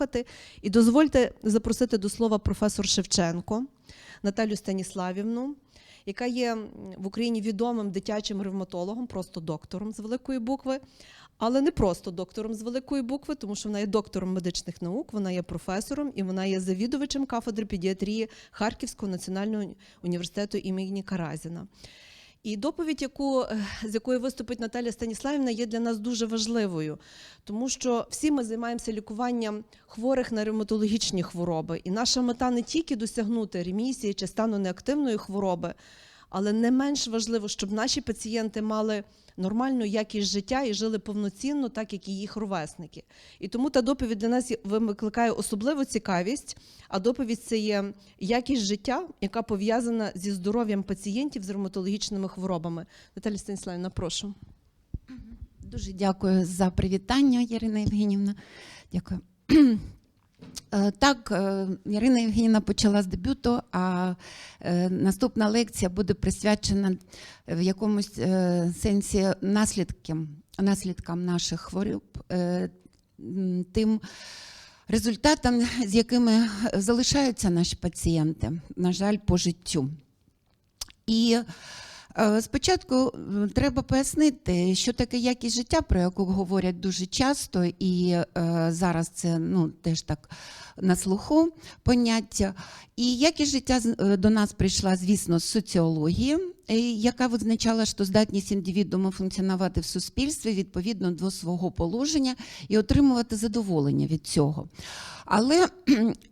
послухати. І дозвольте запросити до слова професор Шевченко Наталю Станіславівну, яка є в Україні відомим дитячим ревматологом, просто доктором з великої букви. Але не просто доктором з великої букви, тому що вона є доктором медичних наук, вона є професором і вона є завідувачем кафедри педіатрії Харківського національного університету імені Каразіна. І доповідь, яку, е, з якою виступить Наталя Станіславівна, є для нас дуже важливою, тому що всі ми займаємося лікуванням хворих на ревматологічні хвороби. І наша мета не тільки досягнути ремісії чи стану неактивної хвороби, але не менш важливо, щоб наші пацієнти мали нормальну якість життя і жили повноцінно, так як і їх ровесники. І тому та доповідь для нас викликає особливу цікавість. А доповідь це є якість життя, яка пов'язана зі здоров'ям пацієнтів з ревматологічними хворобами. Наталя Станіславівна, прошу. Дуже дякую за привітання, Ірина Євгенівна. Дякую. Е, Так, е, Ірина Євгенівна почала з дебюту, а е, наступна лекція буде присвячена в якомусь сенсі наслідкам, наслідкам наших хвороб, тим результатам, з якими залишаються наші пацієнти, на жаль, по життю. І спочатку е, треба пояснити, що таке якість життя, про яку говорять дуже часто, і е, зараз це ну, теж так на слуху поняття. І якість життя е, до нас прийшла, звісно, з соціології, яка визначала, що здатність індивідуума функціонувати в суспільстві відповідно до свого положення і отримувати задоволення від цього. Але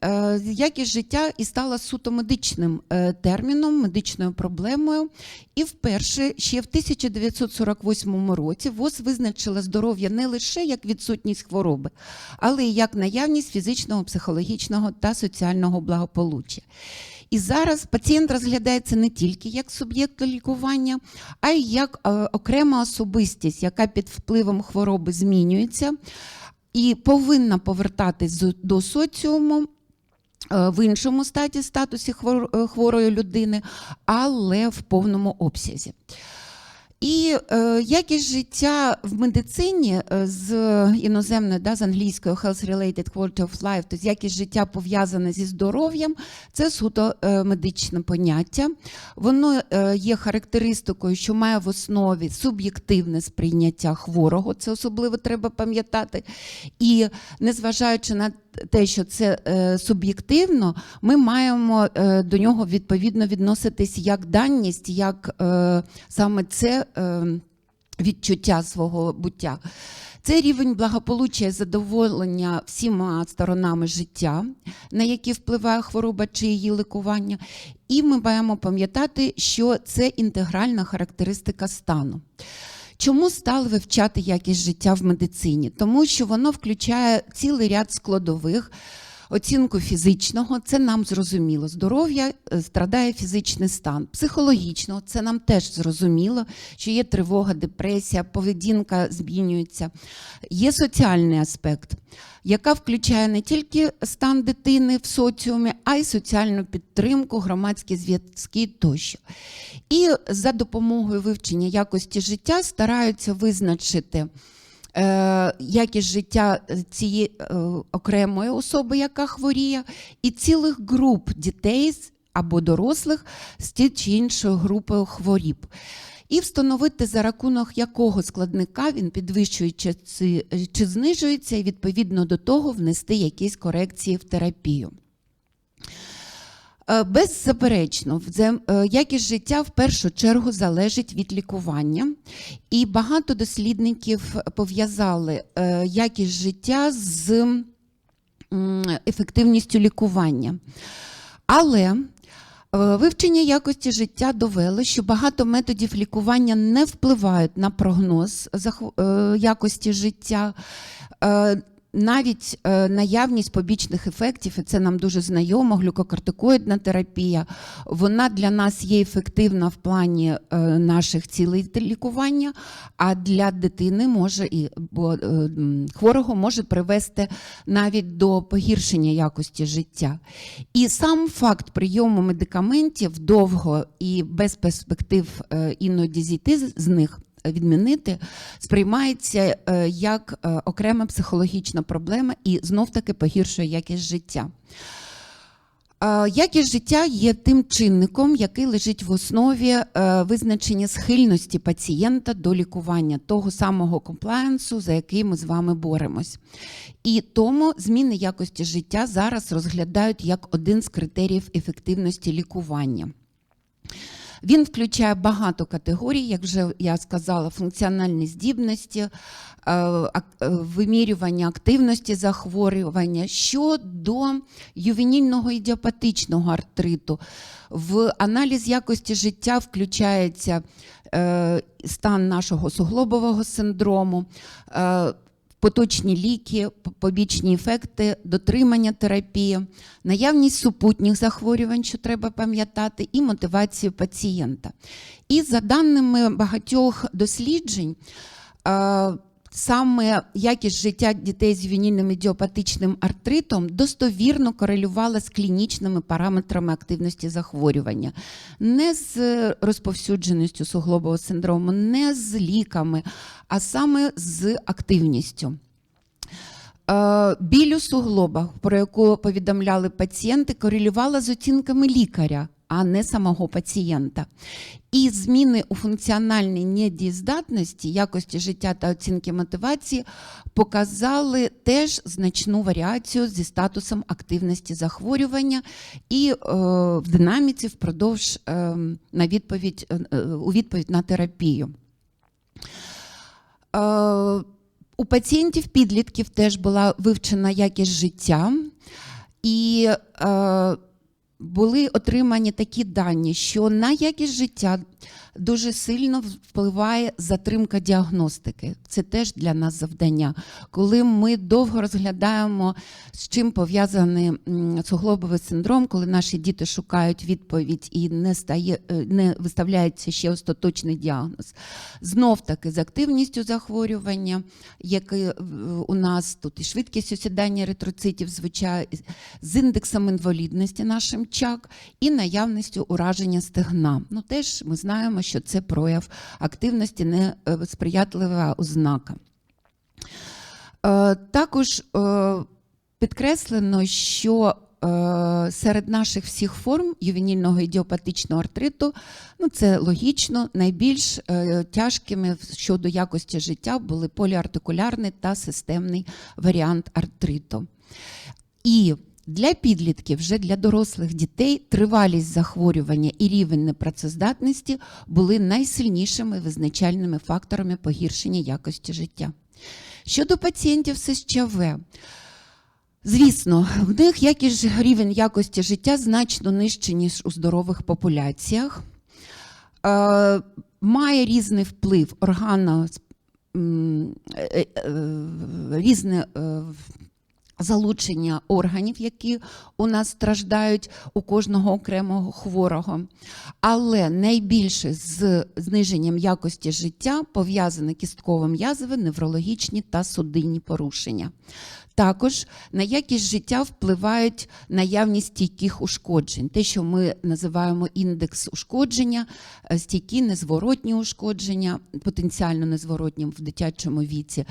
е, якість життя і стала суто медичним е, терміном, медичною проблемою. І вперше ще в 1948 році ВОЗ визначила здоров'я не лише як відсутність хвороби, але й як наявність фізичного, психологічного та соціального благополуччя. І зараз пацієнт розглядається не тільки як суб'єкт лікування, а й як е, окрема особистість, яка під впливом хвороби змінюється і повинна повертатись до соціуму. е, В іншому статі статусі е, хворої людини, але в повному обсязі. І е, якість життя в медицині е, з іноземної, да, з англійської health-related quality of life, тобто якість життя пов'язане зі здоров'ям, це суто е, медичне поняття. Воно е, є характеристикою, що має в основі суб'єктивне сприйняття хворого, це особливо треба пам'ятати. І незважаючи на те, що це е, суб'єктивно, ми маємо е, до нього відповідно відноситись як даність, як е, саме це відчуття свого буття. Це рівень благополуччя і задоволення всіма сторонами життя, на які впливає хвороба чи її лікування. І ми маємо пам'ятати, що це інтегральна характеристика стану. Чому стали вивчати якість життя в медицині? Тому що воно включає цілий ряд складових. Оцінку фізичного, це нам зрозуміло. Здоров'я е, страдає фізичний стан. Психологічного, це нам теж зрозуміло, що є тривога, депресія, поведінка змінюється. Є соціальний аспект, яка включає не тільки стан дитини в соціумі, а й соціальну підтримку, громадські зв'язки тощо. І за допомогою вивчення якості життя стараються визначити якість життя цієї е, окремої особи, яка хворіє, і цілих груп дітей або дорослих з ті чи іншою групою хворіб. І встановити за рахунок якого складника він підвищується чи знижується, і відповідно до того внести якісь корекції в терапію. Е, Беззаперечно, е, якість життя в першу чергу залежить від лікування, і багато дослідників пов'язали е, якість життя з ефективністю лікування. Але вивчення якості життя довело, що багато методів лікування не впливають на прогноз якості життя. Навіть е, наявність побічних ефектів, і це нам дуже знайомо, глюкокортикоїдна терапія, вона для нас є ефективна в плані е, наших цілей лікування, а для дитини може і бо, е, хворого може привести навіть до погіршення якості життя. І сам факт прийому медикаментів довго і без перспектив іноді зійти з них відмінити, сприймається е, як е, окрема психологічна проблема і знов-таки погіршує якість життя. Е, Якість життя є тим чинником, який лежить в основі визначення схильності пацієнта до лікування того самого комплаєнсу, за який ми з вами боремось. І тому зміни якості життя зараз розглядають як один з критеріїв ефективності лікування. Він включає багато категорій, як вже я сказала, функціональні здібності, е, е, вимірювання активності захворювання щодо ювенільного ідіопатичного артриту. В аналіз якості життя включається е, стан нашого суглобового синдрому. Поточні ліки, побічні ефекти, дотримання терапії, наявність супутніх захворювань, що треба пам'ятати, і мотивацію пацієнта. І за даними багатьох досліджень, саме якість життя дітей з ювенільним ідіопатичним артритом достовірно корелювала з клінічними параметрами активності захворювання, не з розповсюдженістю суглобового синдрому, не з ліками, а саме з активністю. Е, Біль у суглобах, про яку повідомляли пацієнти, корелювала з оцінками лікаря, а не самого пацієнта. І зміни у функціональній недієздатності, якості життя та оцінки мотивації показали теж значну варіацію зі статусом активності захворювання і е, в динаміці впродовж е, на відповідь, е, е, у відповідь на терапію. Е, у пацієнтів підлітків теж була вивчена якість життя, і е, були отримані такі дані, що на якість життя дуже сильно впливає затримка діагностики. Це теж для нас завдання. Коли ми довго розглядаємо, з чим пов'язаний суглобовий синдром, коли наші діти шукають відповідь і не стає, е, не виставляється ще остаточний діагноз. Знов таки з активністю захворювання, яке у нас тут і швидкість осідання еритроцитів, звичайно, з індексом інвалідності нашим ЧАК і наявністю ураження стегна. Ну теж ми знаємо, що це прояв активності, не е, ознака. Е, Також е, підкреслено, що серед наших всіх форм ювенільного ідіопатичного артриту, ну це логічно, найбільш тяжкими щодо якості життя були поліартикулярний та системний варіант артриту. І для підлітків, вже для дорослих дітей, тривалість захворювання і рівень непрацездатності були найсильнішими визначальними факторами погіршення якості життя. Щодо пацієнтів з СЧВ, звісно, в них якість рівень якості життя значно нижчий, ніж у здорових популяціях. Е, має різний вплив органа, е, е, різне залучення органів, які у нас страждають у кожного окремого хворого. Але найбільше з зниженням якості життя пов'язане кістково м'язове, неврологічні та судинні порушення. Також на якість життя впливають наявність стійких ушкоджень, те, що ми називаємо індекс ушкодження, е, стійкі незворотні ушкодження, потенціально незворотні в дитячому віці,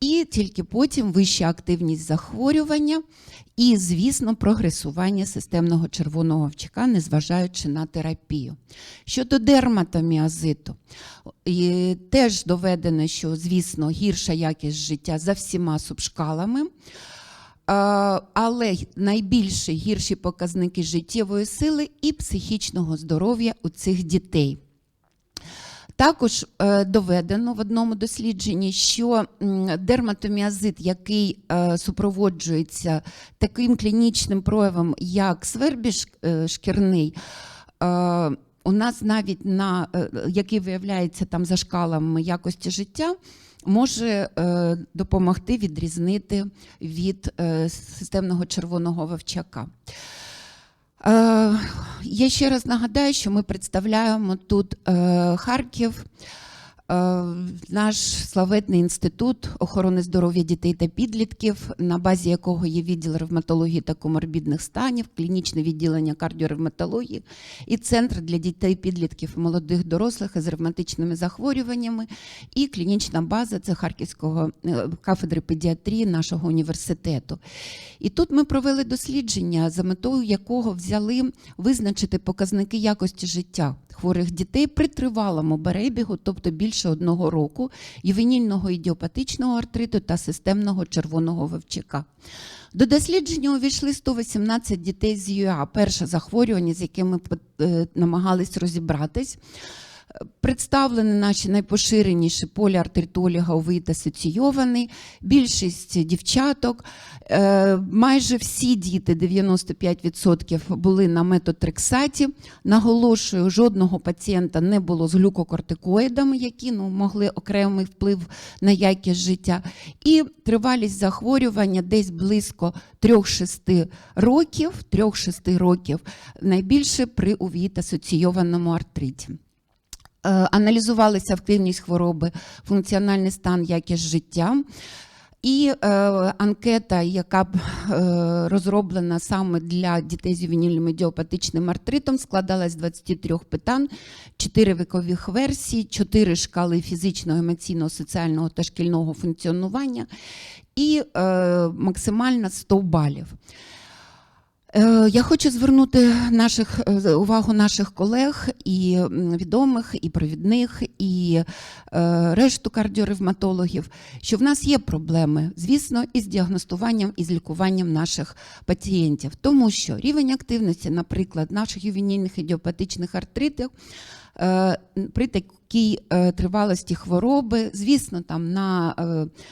і тільки потім вища активність захворювання і, звісно, прогресування системного червоного овчика, незважаючи на терапію. Щодо дерматоміазиту, теж доведено, що, звісно, гірша якість життя за всіма субшкалами. Але найбільше гірші показники життєвої сили і психічного здоров'я у цих дітей. Також е, доведено в одному дослідженні, що дерматоміазит, який е, супроводжується таким клінічним проявом, як свербіж е, шкірний, у нас навіть на який виявляється там за шкалами якості життя, може допомогти відрізнити від системного червоного вовчака. Е, Я ще раз нагадаю, що ми представляємо тут е, Харків, Наш славетний інститут охорони здоров'я дітей та підлітків, на базі якого є відділ ревматології та коморбідних станів, клінічне відділення кардіоревматології і центр для дітей, підлітків і молодих дорослих із ревматичними захворюваннями, і клінічна база це Харківського е, кафедри педіатрії нашого університету. І тут ми провели дослідження, за метою якого взяли визначити показники якості життя хворих дітей при тривалому перебігу, тобто більше одного року, ювенільного ідіопатичного артриту та системного червоного вивчика. До дослідження увійшли 118 дітей з ЮА, перше захворювання, з якими ми е, намагались розібратись. Представлені наші найпоширеніші поліартритолі асоційований, більшість дівчаток, е, майже всі діти, 95% були на метотрексаті. Наголошую, жодного пацієнта не було з глюкокортикоїдами, які ну, могли окремий вплив на якість життя. І тривалість захворювання десь близько 3-6 років, 3-6 років найбільше при увіт асоційованому артриті. Е, Аналізувалися активність хвороби, функціональний стан, якість життя. І е, анкета, яка е, розроблена саме для дітей з ювенільним ідіопатичним артритом, складалась з 23 питань, 4 вікових версії, 4 шкали фізичного, емоційного, соціального та шкільного функціонування і е, максимально 100 балів. Е, Я хочу звернути наших, е, увагу наших колег і відомих, і провідних, і е, решту кардіоревматологів, що в нас є проблеми, звісно, із діагностуванням і з лікуванням наших пацієнтів, тому що рівень активності, наприклад, наших ювенільних ідіопатичних артритів. При такій тривалості хвороби, звісно, там на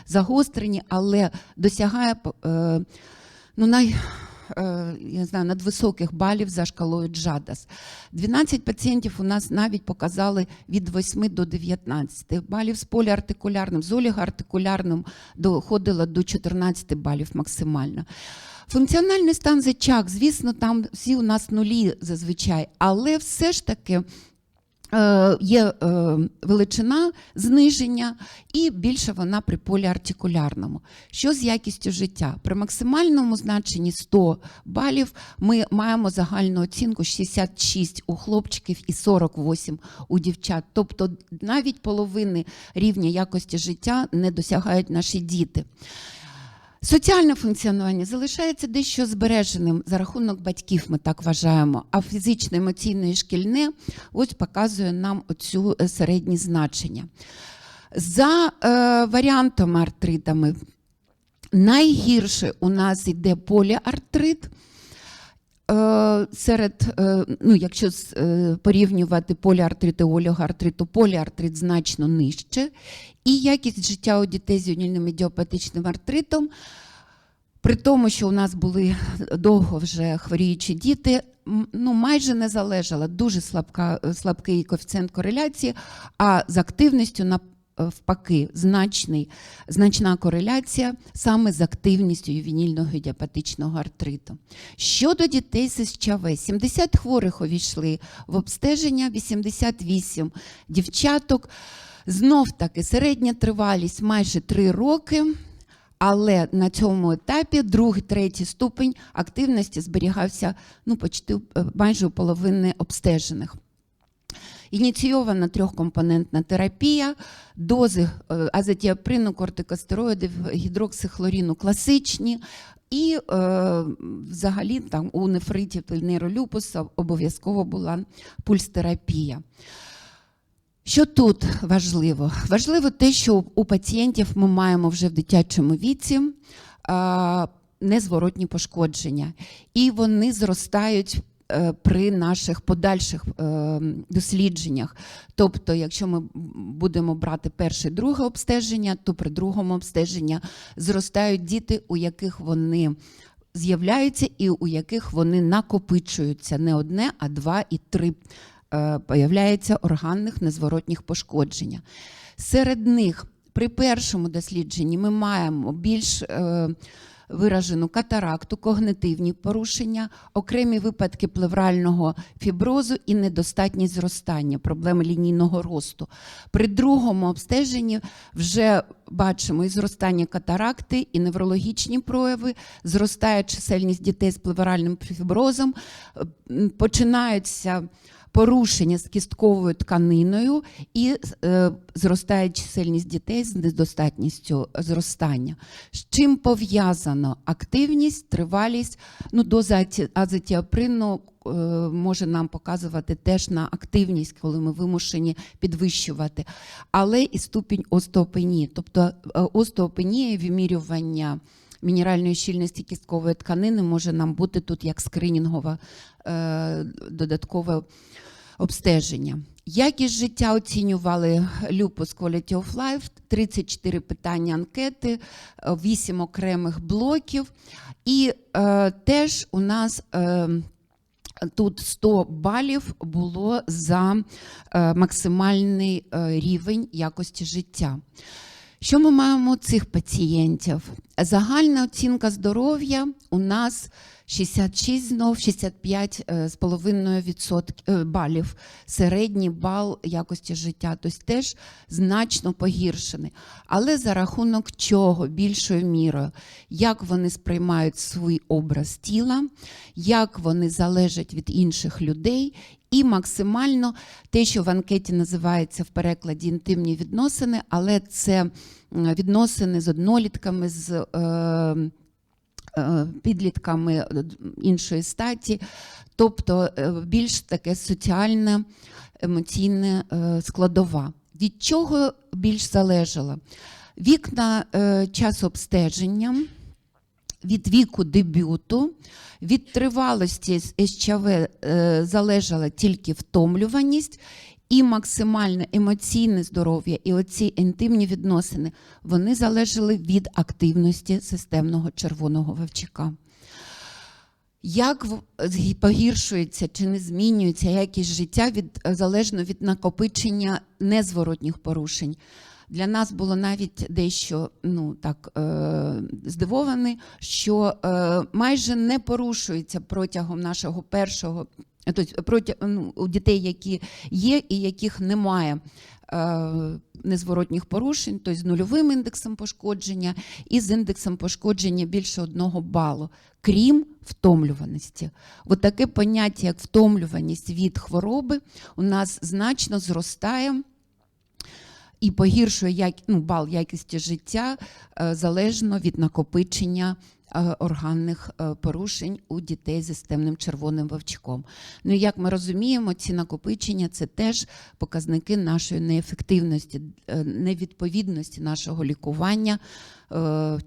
загостренні, але досягає ну, най, я не знаю, надвисоких балів за шкалою Джадас. 12 пацієнтів у нас навіть показали від 8 до 19 балів з поліартикулярним, з олігоартикулярним доходило до 14 балів максимально. Функціональний стан зачак, звісно, там всі у нас нулі зазвичай, але все ж таки. Е, Є е, величина зниження, і більше вона при поліартикулярному. Що з якістю життя? При максимальному значенні 100 балів ми маємо загальну оцінку 66 у хлопчиків і 48 у дівчат. Тобто навіть половини рівня якості життя не досягають наші діти. Соціальне функціонування залишається дещо збереженим за рахунок батьків, ми так вважаємо. А фізичне, емоційне і шкільне ось показує нам оцю е, середні значення. За е, варіантом артритами найгірше у нас йде поліартрит. Е, Серед, е, ну, якщо е, порівнювати поліартрит і олігоартрит, то поліартрит значно нижче. І якість життя у дітей з юнільним ідіопатичним артритом, при тому, що у нас були довго вже хворіючі діти, ну, майже не залежала, дуже слабка, слабкий коефіцієнт кореляції, а з активністю на Впаки, значний, значна кореляція саме з активністю ювенільного ідіопатичного артриту. Щодо дітей з СЧВ, 70 хворих увійшли в обстеження, 88 дівчаток. Знов таки середня тривалість майже 3 роки. Але на цьому етапі другий, третій ступень активності зберігався ну, почти е, майже у половини обстежених. Ініційована трьохкомпонентна терапія, дози е, азотіаприну, кортикостероїдів, гідроксихлоріну класичні. І е, взагалі там у нефритів нейролюпуса обов'язково була пульстерапія. Що тут важливо? Важливо те, що у пацієнтів ми маємо вже в дитячому віці а, незворотні пошкодження, і вони зростають е, при наших подальших е, дослідженнях. Тобто, якщо ми будемо брати перше і друге обстеження, то при другому обстеженні зростають діти, у яких вони з'являються і у яких вони накопичуються не одне, а два і три е, появляється органних незворотніх пошкодження. Серед них при першому дослідженні ми маємо більш е, виражену катаракту, когнитивні порушення, окремі випадки плеврального фіброзу і недостатність зростання, проблеми лінійного росту. При другому обстеженні вже бачимо і зростання катаракти, і неврологічні прояви, зростає чисельність дітей з плевральним фіброзом, починаються порушення з кістковою тканиною і е, зростає чисельність дітей з недостатністю зростання. З чим пов'язано активність, тривалість, ну, доза азотіаприну е, може нам показувати теж на активність, коли ми вимушені підвищувати, але і ступінь остеопенії. Тобто е, остеопенія, вимірювання мінеральної щільності кісткової тканини може нам бути тут як скринінгове е, додаткове обстеження. Якість життя оцінювали Lupus Quality of Life, 34 питання анкети, 8 окремих блоків. І е, теж у нас е, тут 100 балів було за е, максимальний е, рівень якості життя. Що ми маємо у цих пацієнтів? Загальна оцінка здоров'я у нас 66 знов 65 е, з половиною відсотк- е, балів. Середній бал якості життя, тобто теж значно погіршений. Але за рахунок чого більшою мірою, як вони сприймають свій образ тіла, як вони залежать від інших людей, і максимально те, що в анкеті називається в перекладі інтимні відносини, але це відносини з однолітками, з е, підлітками е, іншої статі, тобто е, більш таке соціальне, емоційне е, складова. Від чого більш залежало? Вікна е, часу обстеження, від віку дебюту, від тривалості з СЧВ е, залежала тільки втомлюваність і максимальне емоційне здоров'я, і оці інтимні відносини вони залежали від активності системного червоного вовчика. Як погіршується чи не змінюється якість життя від, залежно від накопичення незворотніх порушень? Для нас було навіть дещо ну, так, е, здивовані, що е, майже не порушується протягом нашого першого, тобто проти, ну, у дітей, які є і яких немає е, незворотніх порушень, тобто з нульовим індексом пошкодження і з індексом пошкодження більше одного балу, крім втомлюваності. От таке поняття, як втомлюваність від хвороби, у нас значно зростає і погіршує як, ну, бал якості життя е, залежно від накопичення органних е, порушень у дітей з системним червоним вовчком. Ну як ми розуміємо, ці накопичення це теж показники нашої неефективності, е, невідповідності нашого лікування. е,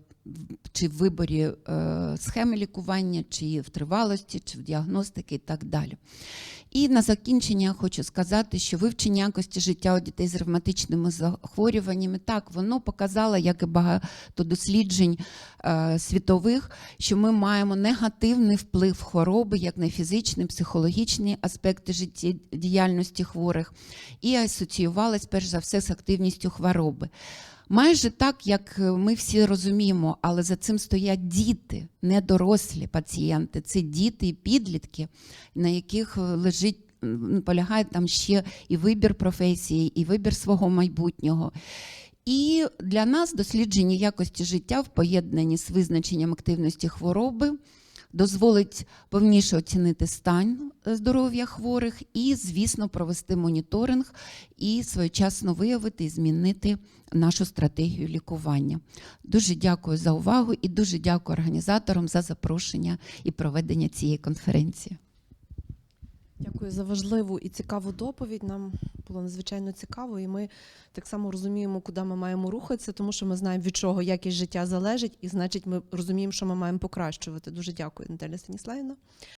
Чи в виборі е, схеми лікування, чи в тривалості, чи в діагностики і так далі. І на закінчення хочу сказати, що вивчення якості життя у дітей з ревматичними захворюваннями, так, воно показало, як і багато досліджень е, світових, що ми маємо негативний вплив хвороби як на фізичні, психологічні аспекти життєдіяльності хворих, і асоціювалась перш за все з активністю хвороби. Майже так, як е, ми всі розуміємо, але за цим стоять діти, не дорослі пацієнти. Це діти і підлітки, на яких е, лежить, полягає там ще і вибір професії, і вибір свого майбутнього. І для нас дослідження якості життя в поєднанні з визначенням активності хвороби дозволить повніше оцінити стан е, здоров'я хворих і, звісно, провести моніторинг і своєчасно виявити і змінити нашу стратегію лікування. Дуже дякую за увагу і дуже дякую організаторам за запрошення і проведення цієї конференції. Дякую за важливу і цікаву доповідь. Нам було надзвичайно цікаво, і ми так само розуміємо, куди ми маємо рухатися, тому що ми знаємо, від чого якість життя залежить, і значить, ми розуміємо, що ми маємо покращувати. Дуже дякую, Наталя Станіславівна.